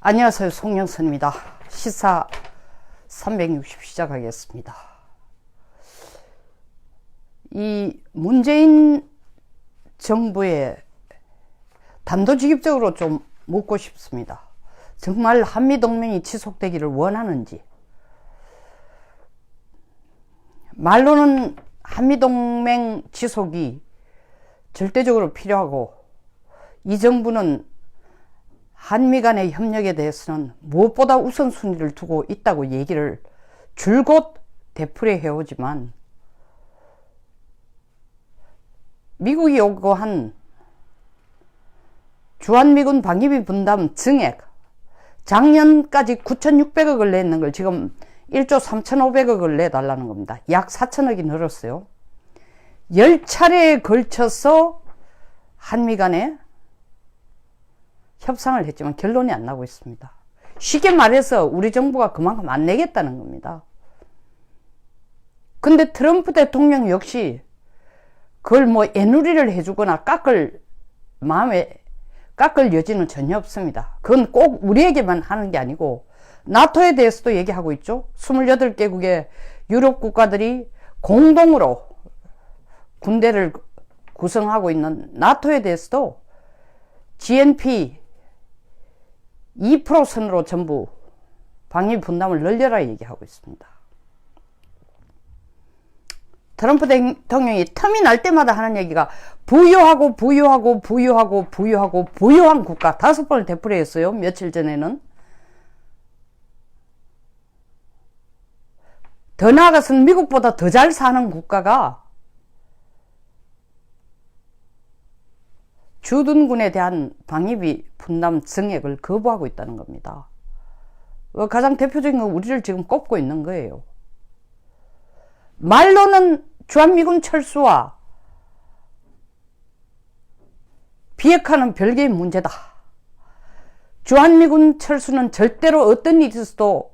안녕하세요. 송영선입니다. 시사 360 시작하겠습니다. 이 문재인 정부에 단도직입적으로 좀 묻고 싶습니다. 정말 한미동맹이 지속되기를 원하는지. 말로는 한미동맹 지속이 절대적으로 필요하고 이 정부는 한미 간의 협력에 대해서는 무엇보다 우선순위를 두고 있다고 얘기를 줄곧 되풀이 해오지만 미국이 요구한 주한미군 방위비 분담 증액 작년까지 9,600억을 냈는 걸 지금 1조 3,500억을 내달라는 겁니다. 약 4천억이 늘었어요. 10차례에 걸쳐서 한미 간에 협상을 했지만 결론이 안 나고 있습니다. 쉽게 말해서 우리 정부가 그만큼 안 내겠다는 겁니다. 근데 트럼프 대통령 역시 그걸 뭐 애누리를 해주거나 깎을 마음에 깎을 여지는 전혀 없습니다. 그건 꼭 우리에게만 하는 게 아니고 나토에 대해서도 얘기하고 있죠. 28개국의 유럽 국가들이 공동으로 군대를 구성하고 있는 나토에 대해서도 GNP 2% 선으로 전부 방위 분담을 늘려라 얘기하고 있습니다. 트럼프 대통령이 틈이 날 때마다 하는 얘기가 부유하고 부유하고 부유하고 부유하고 부유한 국가 다섯 번을 되풀이했어요. 며칠 전에는. 더 나아가서는 미국보다 더 잘 사는 국가가 주둔군에 대한 방위비 분담 증액을 거부하고 있다는 겁니다. 어, 가장 대표적인 건 우리를 지금 꼽고 있는 거예요. 말로는 주한미군 철수와 비핵화는 별개의 문제다. 주한미군 철수는 절대로 어떤 일이 있어도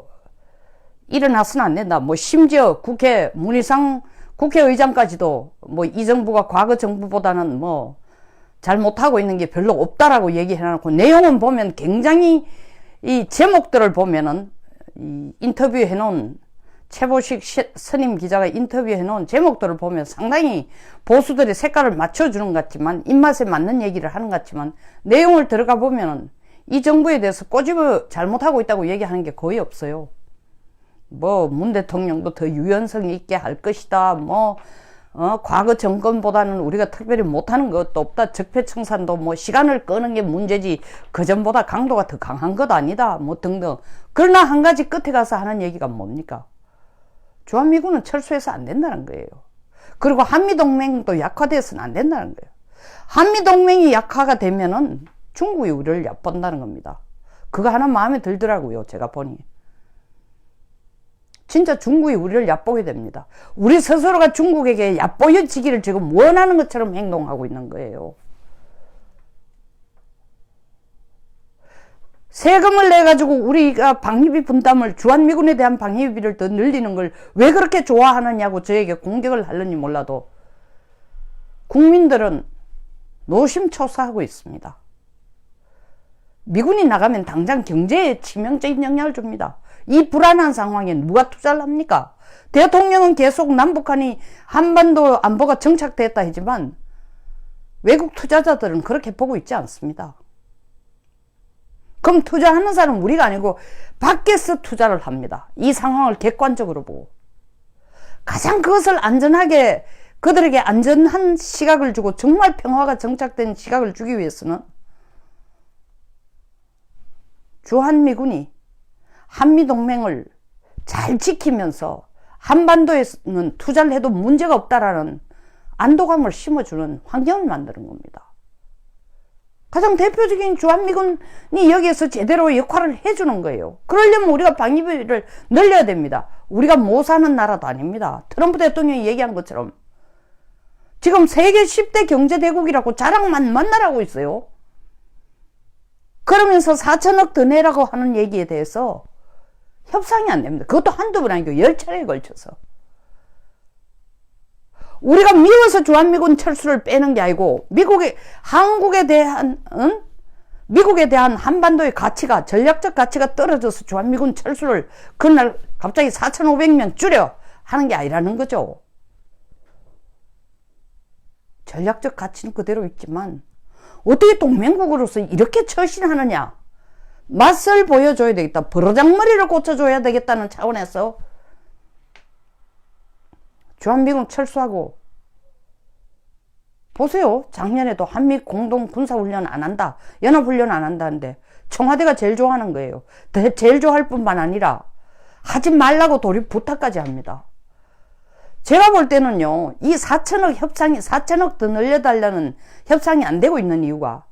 일어나서는 안 된다. 뭐 심지어 국회 문희상 국회의장까지도 뭐 이 정부가 과거 정부보다는 뭐 잘못하고 있는 게 별로 없다라고 얘기해놓고 내용은 보면 굉장히 이 제목들을 보면은 이 인터뷰 해놓은 최보식 스님 기자가 인터뷰해 놓은 제목들을 보면 상당히 보수들의 색깔을 맞춰주는 것 같지만 입맛에 맞는 얘기를 하는 것 같지만 내용을 들어가 보면은 이 정부에 대해서 꼬집어 잘못하고 있다고 얘기하는 게 거의 없어요. 뭐 문 대통령도 더 유연성 있게 할 것이다. 뭐 어, 과거 정권보다는 우리가 특별히 못하는 것도 없다. 적폐청산도 뭐 시간을 끄는 게 문제지 그 전보다 강도가 더 강한 것 아니다. 뭐 등등. 그러나 한 가지 끝에 가서 하는 얘기가 뭡니까? 주한미군은 철수해서 안 된다는 거예요. 그리고 한미동맹도 약화돼서는 안 된다는 거예요. 한미동맹이 약화가 되면은 중국이 우리를 얕본다는 겁니다. 그거 하나 마음에 들더라고요. 제가 보니. 진짜 중국이 우리를 얕보게 됩니다. 우리 스스로가 중국에게 얕보여지기를 지금 원하는 것처럼 행동하고 있는 거예요. 세금을 내가지고 우리가 방위비 분담을 주한미군에 대한 방위비를 더 늘리는 걸 왜 그렇게 좋아하느냐고 저에게 공격을 하려니 몰라도 국민들은 노심초사하고 있습니다. 미군이 나가면 당장 경제에 치명적인 영향을 줍니다. 이 불안한 상황에 누가 투자를 합니까? 대통령은 계속 남북한이 한반도 안보가 정착됐다 하지만 외국 투자자들은 그렇게 보고 있지 않습니다. 그럼 투자하는 사람은 우리가 아니고 밖에서 투자를 합니다. 이 상황을 객관적으로 보고. 가장 그것을 안전하게 그들에게 안전한 시각을 주고 정말 평화가 정착된 시각을 주기 위해서는 주한미군이 한미동맹을 잘 지키면서 한반도에는 투자를 해도 문제가 없다라는 안도감을 심어주는 환경을 만드는 겁니다. 가장 대표적인 주한미군이 여기에서 제대로 역할을 해주는 거예요. 그러려면 우리가 방위비를 늘려야 됩니다. 우리가 못 사는 나라도 아닙니다. 트럼프 대통령이 얘기한 것처럼. 지금 세계 10대 경제대국이라고 자랑만 만나라고 있어요. 그러면서 4천억 더 내라고 하는 얘기에 대해서 협상이 안 됩니다. 그것도 한두 번 아니고 열 차례에 걸쳐서. 우리가 미워서 주한미군 철수를 빼는 게 아니고 미국의 한국에 대한 응? 미국에 대한 한반도의 가치가 전략적 가치가 떨어져서 주한미군 철수를 그날 갑자기 4,500명 줄여 하는 게 아니라는 거죠. 전략적 가치는 그대로 있지만 어떻게 동맹국으로서 이렇게 처신하느냐 맛을 보여줘야 되겠다 버르장머리를 고쳐줘야 되겠다는 차원에서 주한미군 철수하고 보세요. 작년에도 한미 공동 군사훈련 안 한다. 연합훈련 안 한다는데 청와대가 제일 좋아하는 거예요. 제일 좋아할 뿐만 아니라 하지 말라고 도리 부탁까지 합니다. 제가 볼 때는요, 이 4천억 협상이, 4천억 더 늘려달라는 협상이 안 되고 있는 이유가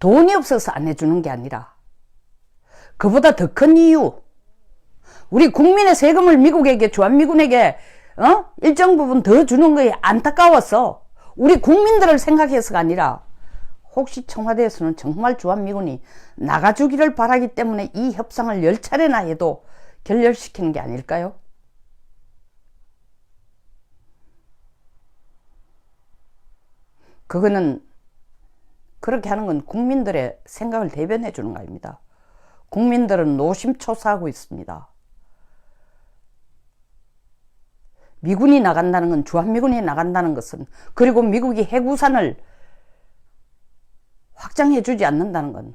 돈이 없어서 안 해주는 게 아니라 그보다 더 큰 이유, 우리 국민의 세금을 미국에게, 주한미군에게 어? 일정 부분 더 주는 거에 안타까워서 우리 국민들을 생각해서가 아니라 혹시 청와대에서는 정말 주한미군이 나가주기를 바라기 때문에 이 협상을 열 차례나 해도 결렬시키는 게 아닐까요? 그거는 그렇게 하는 건 국민들의 생각을 대변해 주는 거 아닙니다. 국민들은 노심초사하고 있습니다. 미군이 나간다는 건 주한미군이 나간다는 것은 그리고 미국이 해구산을 확장해 주지 않는다는 건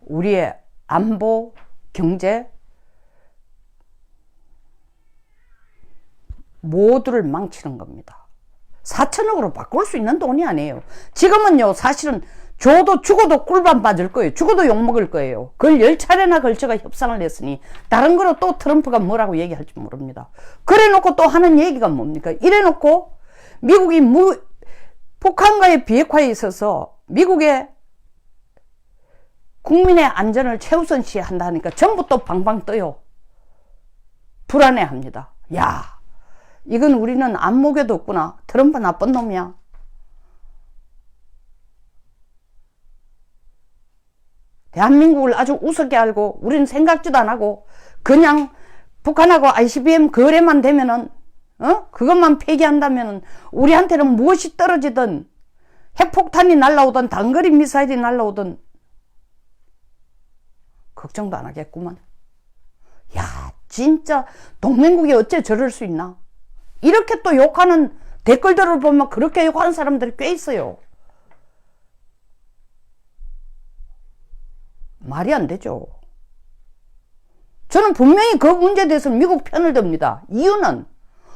우리의 안보, 경제 모두를 망치는 겁니다. 4천억으로 바꿀 수 있는 돈이 아니에요. 지금은요, 사실은 줘도 죽어도 꿀밤 빠질 거예요. 죽어도 욕먹을 거예요. 그걸 열 차례나 걸쳐가 협상을 했으니 다른 거로 또 트럼프가 뭐라고 얘기할지 모릅니다. 그래 놓고 또 하는 얘기가 뭡니까? 이래 놓고 미국이 무, 북한과의 비핵화에 있어서 미국의 국민의 안전을 최우선시 한다니까 전부 또 방방 떠요. 불안해 합니다. 야, 이건 우리는 안목에도 없구나. 트럼프 나쁜 놈이야. 대한민국을 아주 우습게 알고 우리는 생각지도 안 하고 그냥 북한하고 ICBM 거래만 되면은 어? 그것만 폐기한다면은 우리한테는 무엇이 떨어지든 핵폭탄이 날라오든 단거리 미사일이 날라오든 걱정도 안 하겠구만. 야, 진짜 동맹국이 어째 저럴 수 있나? 이렇게 또 욕하는 댓글들을 보면 그렇게 욕하는 사람들이 꽤 있어요. 말이 안 되죠. 저는 분명히 그 문제에 대해서 미국 편을 듭니다. 이유는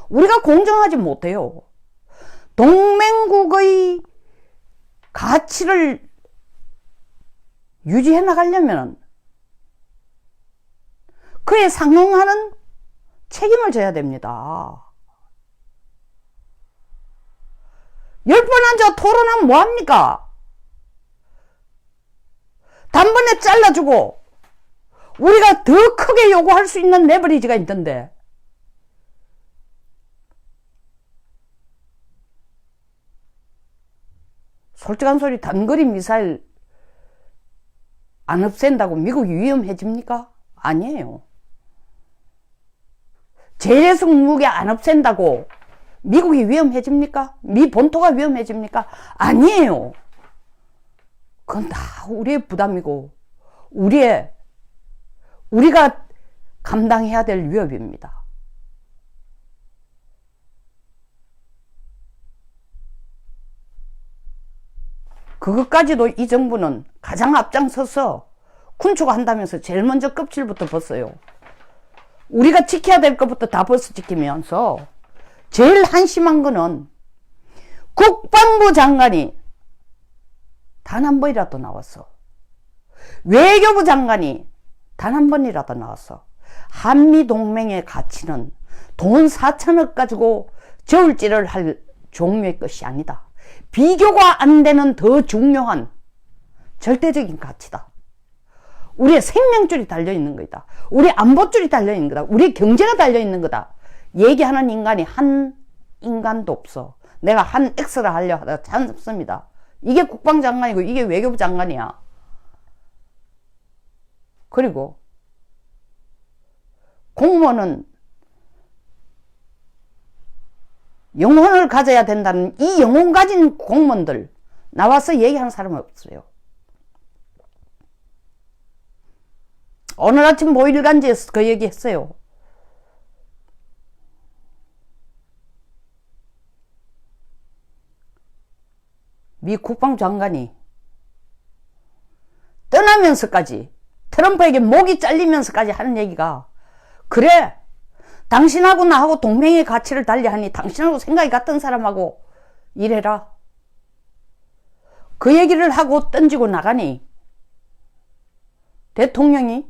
우리가 공정하지 못해요. 동맹국의 가치를 유지해 나가려면 그에 상응하는 책임을 져야 됩니다. 열 번 앉아 토론하면 뭐합니까? 단번에 잘라주고 우리가 더 크게 요구할 수 있는 레버리지가 있던데 솔직한 소리 단거리 미사일 안 없앤다고 미국이 위험해집니까? 아니에요. 재래식 무기 안 없앤다고 미국이 위험해집니까? 미 본토가 위험해집니까? 아니에요. 그건 다 우리의 부담이고 우리의 우리가 감당해야 될 위협입니다. 그것까지도 이 정부는 가장 앞장서서 군축한다면서 제일 먼저 껍질부터 벗어요. 우리가 지켜야 될 것부터 다 벗어 지키면서 제일 한심한 거는 국방부 장관이 단 한 번이라도 나왔어. 외교부 장관이 단 한 번이라도 나왔어. 한미 동맹의 가치는 돈 4천억 가지고 저울질을 할 종류의 것이 아니다. 비교가 안 되는 더 중요한 절대적인 가치다. 우리의 생명줄이 달려있는 거다. 우리 안보줄이 달려있는 거다. 우리 경제가 달려있는 거다. 얘기하는 인간이 한 인간도 없어. 내가 한 X를 하려 하다 참습니다. 이게 국방장관이고 이게 외교부 장관이야. 그리고 공무원은 영혼을 가져야 된다는 이 영혼 가진 공무원들 나와서 얘기하는 사람은 없어요. 오늘 아침 모일간지에서 그 얘기 했어요. 미 국방장관이 떠나면서까지 트럼프에게 목이 잘리면서까지 하는 얘기가 그래 당신하고 나하고 동맹의 가치를 달리하니 당신하고 생각이 같은 사람하고 일해라. 그 얘기를 하고 던지고 나가니 대통령이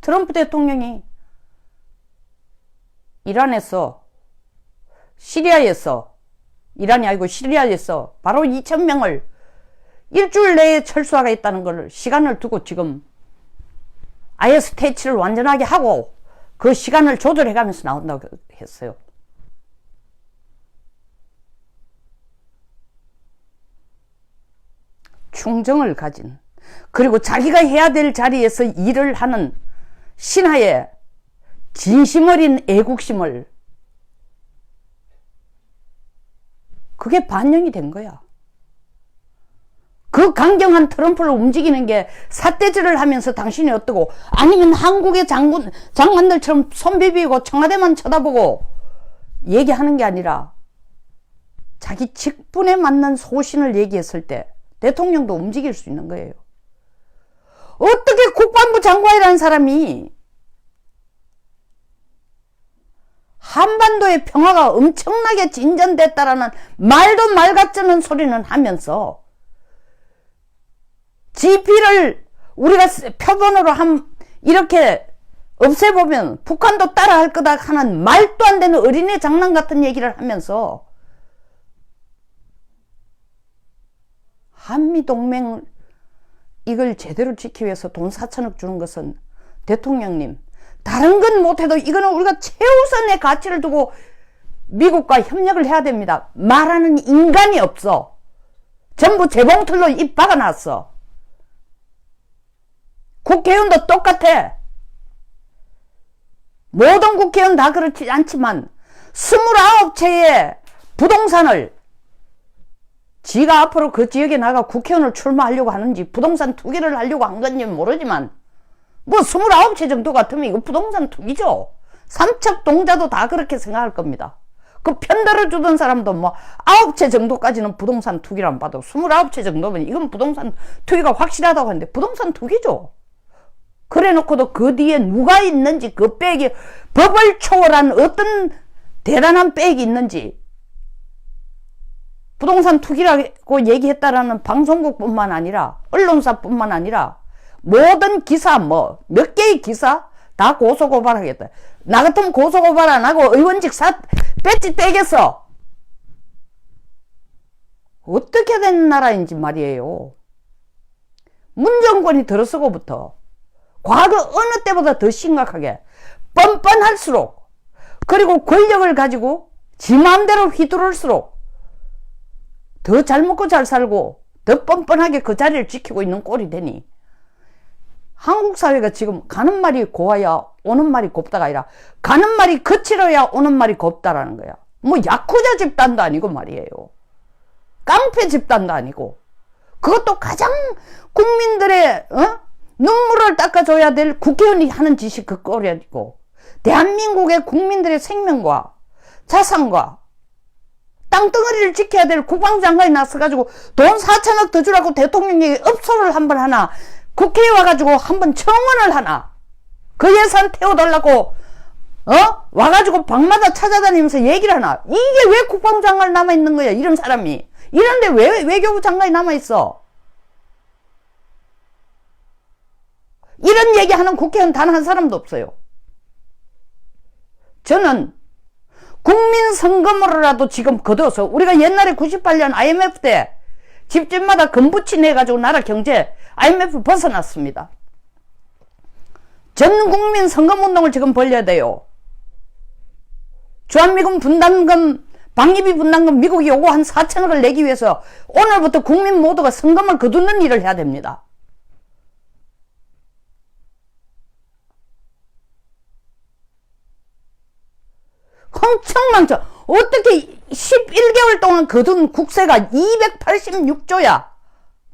트럼프 대통령이 이란에서 시리아에서 이란이 아니고 시리아에서 바로 2천명을 일주일 내에 철수하겠다는 걸 시간을 두고 지금 IS 퇴치를 완전하게 하고 그 시간을 조절해 가면서 나온다고 했어요. 충정을 가진 그리고 자기가 해야 될 자리에서 일을 하는 신하의 진심 어린 애국심을 그게 반영이 된 거야. 그 강경한 트럼프를 움직이는 게 삿대질을 하면서 당신이 어떠고 아니면 한국의 장군 장관들처럼 손 비비고 청와대만 쳐다보고 얘기하는 게 아니라 자기 직분에 맞는 소신을 얘기했을 때 대통령도 움직일 수 있는 거예요. 어떻게 국방부 장관이라는 사람이 한반도의 평화가 엄청나게 진전됐다라는 말도 말 같지 않은 소리는 하면서 GP를 우리가 표본으로 한 이렇게 없애보면 북한도 따라할 거다 하는 말도 안 되는 어린애 장난 같은 얘기를 하면서 한미동맹 이걸 제대로 지키기 위해서 돈 4천억 주는 것은 대통령님 다른 건 못해도 이거는 우리가 최우선의 가치를 두고 미국과 협력을 해야 됩니다. 말하는 인간이 없어. 전부 재봉틀로 입 박아놨어. 국회의원도 똑같아. 모든 국회의원 다 그렇지 않지만 29채의 부동산을 지가 앞으로 그 지역에 나가 국회의원을 출마하려고 하는지 부동산 투기를 하려고 한 건지 모르지만 뭐 29채 정도 같으면 이거 부동산 투기죠. 삼척 동자도 다 그렇게 생각할 겁니다. 그 편들어 주던 사람도 뭐 9채 정도까지는 부동산 투기란 봐도 29채 정도면 이건 부동산 투기가 확실하다고 하는데 부동산 투기죠. 그래 놓고도 그 뒤에 누가 있는지 그 백이 법을 초월한 어떤 대단한 백이 있는지 부동산 투기라고 얘기했다라는 방송국뿐만 아니라 언론사뿐만 아니라 모든 기사 뭐 몇 개의 기사 다 고소고발하겠다. 나 같으면 고소고발 안 하고 의원직 사 배지 떼겠어. 어떻게 된 나라인지 말이에요. 문정권이 들어서고부터 과거 어느 때보다 더 심각하게 뻔뻔할수록 그리고 권력을 가지고 지 마음대로 휘두를수록 더 잘 먹고 잘 살고 더 뻔뻔하게 그 자리를 지키고 있는 꼴이 되니 한국 사회가 지금 가는 말이 고와야 오는 말이 곱다가 아니라 가는 말이 거칠어야 오는 말이 곱다라는 거야. 뭐 야쿠자 집단도 아니고 말이에요. 깡패 집단도 아니고 그것도 가장 국민들의 어? 눈물을 닦아줘야 될 국회의원이 하는 짓이 그 꼴이고 대한민국의 국민들의 생명과 자산과 땅덩어리를 지켜야 될 국방장관이 나서가지고 돈 4천억 더 주라고 대통령에게 업소를 한 번 하나 국회에 와가지고 한번 청원을 하나 그 예산 태워달라고 어? 와가지고 방마다 찾아다니면서 얘기를 하나 이게 왜 국방장관 남아있는 거야 이런 사람이 이런데 왜 외교부 장관이 남아있어 이런 얘기하는 국회의원 단 한 사람도 없어요. 저는 국민 선거물로라도 지금 거둬서 우리가 옛날에 98년 IMF 때 집집마다 금붙이 내가지고 나라 경제 IMF 벗어났습니다. 전 국민 선거운동을 지금 벌려야 돼요. 주한미군 분담금, 방위비 분담금 미국이 요거 한 4천억을 내기 위해서 오늘부터 국민 모두가 선거물 거두는 일을 해야 됩니다. 흥청망청 어떻게 11개월 동안 거둔 국세가 286조야.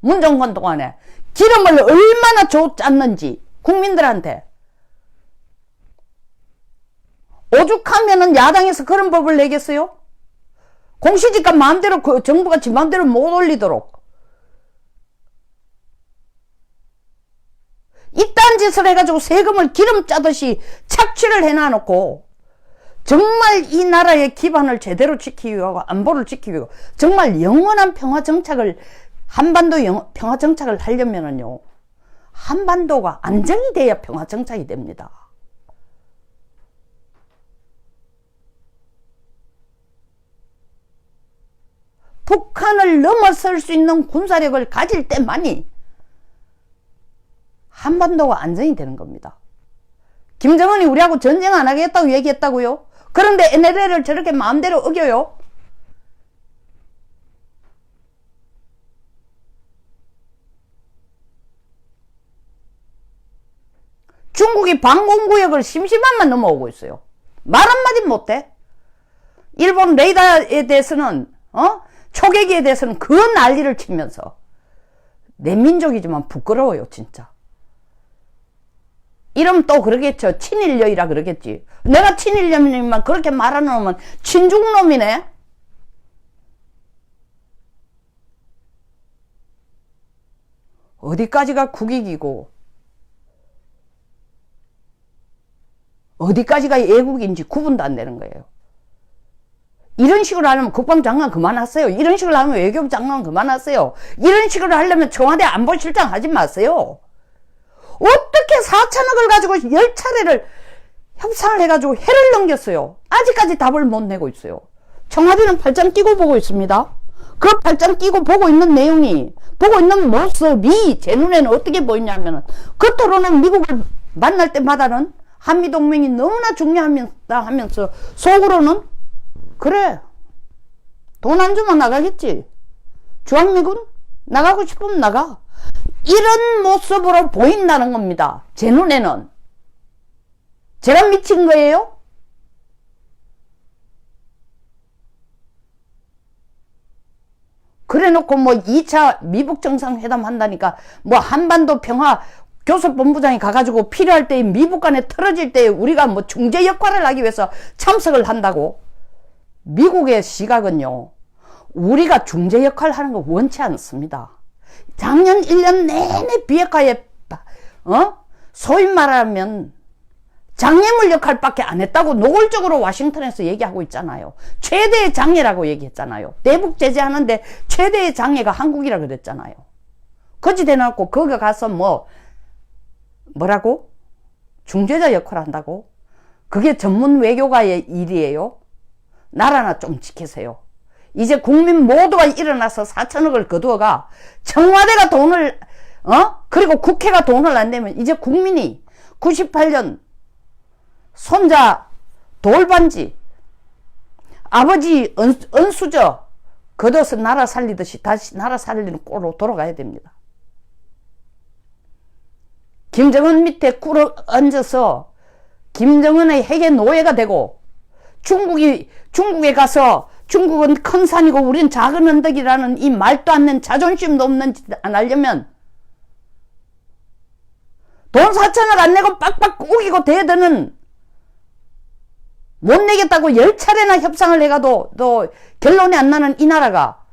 문정권 동안에. 기름을 얼마나 줬았는지 국민들한테. 오죽하면은 야당에서 그런 법을 내겠어요? 공시지가 마음대로 그 정부가 지 마음대로 못 올리도록. 이딴 짓을 해가지고 세금을 기름 짜듯이 착취를 해놔놓고 정말 이 나라의 기반을 제대로 지키기 위하고 안보를 지키기 위하고 정말 영원한 평화 정착을 한반도 영, 평화 정착을 하려면은요 한반도가 안정이 돼야 평화 정착이 됩니다. 북한을 넘어설 수 있는 군사력을 가질 때만이 한반도가 안정이 되는 겁니다. 김정은이 우리하고 전쟁 안 하겠다고 얘기했다고요? 그런데 NLL을 저렇게 마음대로 어겨요? 중국이 방공구역을 심심한만 넘어오고 있어요. 말 한마디 못해. 일본 레이더에 대해서는, 어? 초계기에 대해서는 그 난리를 치면서. 내 민족이지만 부끄러워요, 진짜. 이름 또 그러겠죠. 친일녀이라 그러겠지. 내가 친일녀만 그렇게 말하는 놈은 친중놈이네. 어디까지가 국익이고 어디까지가 애국인지 구분도 안 되는 거예요. 이런 식으로 하려면 국방장관 그만하세요. 이런 식으로 하면 외교부 장관 그만하세요. 이런 식으로 하려면 청와대 안보실장 하지 마세요. 어떻게 4천억을 가지고 열차례를 협상을 해가지고 해를 넘겼어요. 아직까지 답을 못 내고 있어요. 청와대는 팔짱 끼고 보고 있습니다. 그 팔짱 끼고 보고 있는 내용이 보고 있는 모습이 제 눈에는 어떻게 보이냐면은 겉으로는 미국을 만날 때마다는 한미동맹이 너무나 중요하다 하면서 속으로는 그래 돈 안 주면 나가겠지 주한미군 나가고 싶으면 나가 이런 모습으로 보인다는 겁니다. 제 눈에는. 제가 미친 거예요? 그래 놓고 뭐 2차 미북 정상회담 한다니까 뭐 한반도 평화 교섭본부장이 가가지고 필요할 때 미북 간에 틀어질 때 우리가 뭐 중재 역할을 하기 위해서 참석을 한다고. 미국의 시각은요 우리가 중재 역할을 하는 거 원치 않습니다 작년 1년 내내 비핵화에 어? 소위 말하면 장애물 역할밖에 안 했다고 노골적으로 와싱턴에서 얘기하고 있잖아요. 최대의 장애라고 얘기했잖아요. 대북 제재하는데 최대의 장애가 한국이라 그랬잖아요. 거지 대놓고 거기 가서 뭐 뭐라고? 중재자 역할을 한다고? 그게 전문 외교가의 일이에요? 나라나 좀 지키세요. 이제 국민 모두가 일어나서 4천억을 거두어가 청와대가 돈을 어? 그리고 국회가 돈을 안 내면 이제 국민이 98년 손자 돌반지 아버지 은, 은수저 걷어서 나라 살리듯이 다시 나라 살리는 꼴로 돌아가야 됩니다. 김정은 밑에 꿇어 앉아서 김정은의 핵의 노예가 되고 중국이 중국에 가서 중국은 큰 산이고 우린 작은 언덕이라는 이 말도 안 되는 자존심도 없는 짓 안 하려면 돈 4천을 안 내고 빡빡 우기고 대드는 못 내겠다고 열 차례나 협상을 해가도 또 결론이 안 나는 이 나라가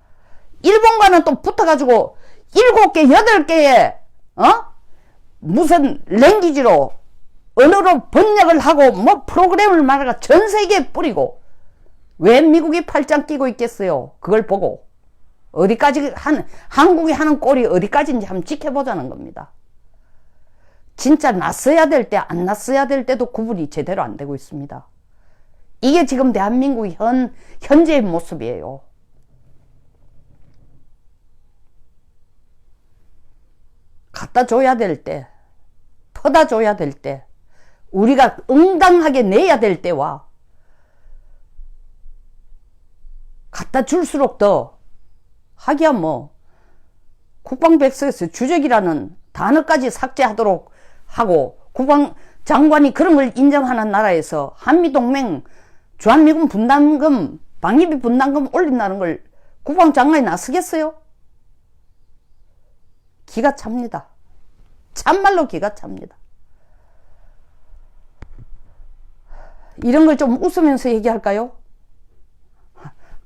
일본과는 또 붙어가지고 일곱 개, 여덟 개의 어? 무슨 랭귀지로 언어로 번역을 하고 뭐 프로그램을 말하가 전 세계에 뿌리고 왜 미국이 팔짱 끼고 있겠어요? 그걸 보고 어디까지 한 한국이 하는 꼴이 어디까지인지 한번 지켜보자는 겁니다. 진짜 났어야 될 때 안 났어야 될 때도 구분이 제대로 안 되고 있습니다. 이게 지금 대한민국 현 현재의 모습이에요. 갖다 줘야 될 때, 퍼다 줘야 될 때, 우리가 응당하게 내야 될 때와 갖다 줄수록 더 하기야 뭐 국방백서에서 주적이라는 단어까지 삭제하도록 하고 국방 장관이 그런 걸 인정하는 나라에서 한미동맹 주한미군 분담금 방위비 분담금 올린다는 걸 국방장관이 나서겠어요? 기가 찹니다. 참말로 기가 찹니다. 이런 걸 좀 웃으면서 얘기할까요?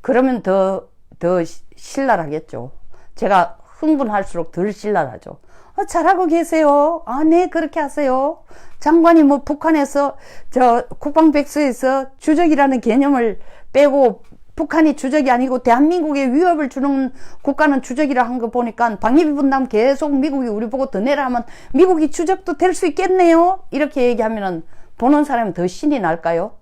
그러면 더, 더 신랄하겠죠. 제가 흥분할수록 덜 신랄하죠. 어, 잘하고 계세요. 아, 네, 그렇게 하세요. 장관이 뭐 북한에서 저 국방백서에서 주적이라는 개념을 빼고 북한이 주적이 아니고 대한민국에 위협을 주는 국가는 주적이라 한 거 보니까 방위비 분담 계속 미국이 우리 보고 더 내라 하면 미국이 주적도 될 수 있겠네요. 이렇게 얘기하면은 보는 사람이 더 신이 날까요?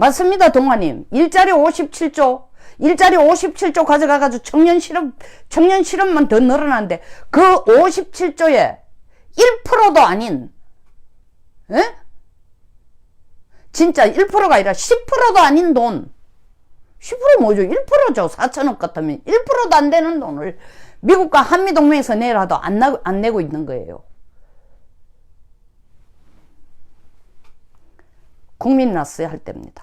맞습니다, 동화님. 일자리 57조. 일자리 57조 가져가가지고 청년 실업, 청년 실업만 더 늘어난데, 그 57조에 1%도 아닌, 에? 진짜 1%가 아니라 10%도 아닌 돈. 10% 뭐죠? 1%죠. 4천억 같으면 1%도 안 되는 돈을 미국과 한미동맹에서 내라도 안, 나, 안 내고 있는 거예요. 국민 났어야 할 때입니다.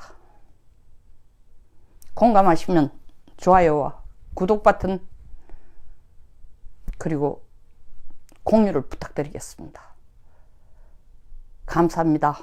공감하시면 좋아요와 구독 버튼 그리고 공유를 부탁드리겠습니다. 감사합니다.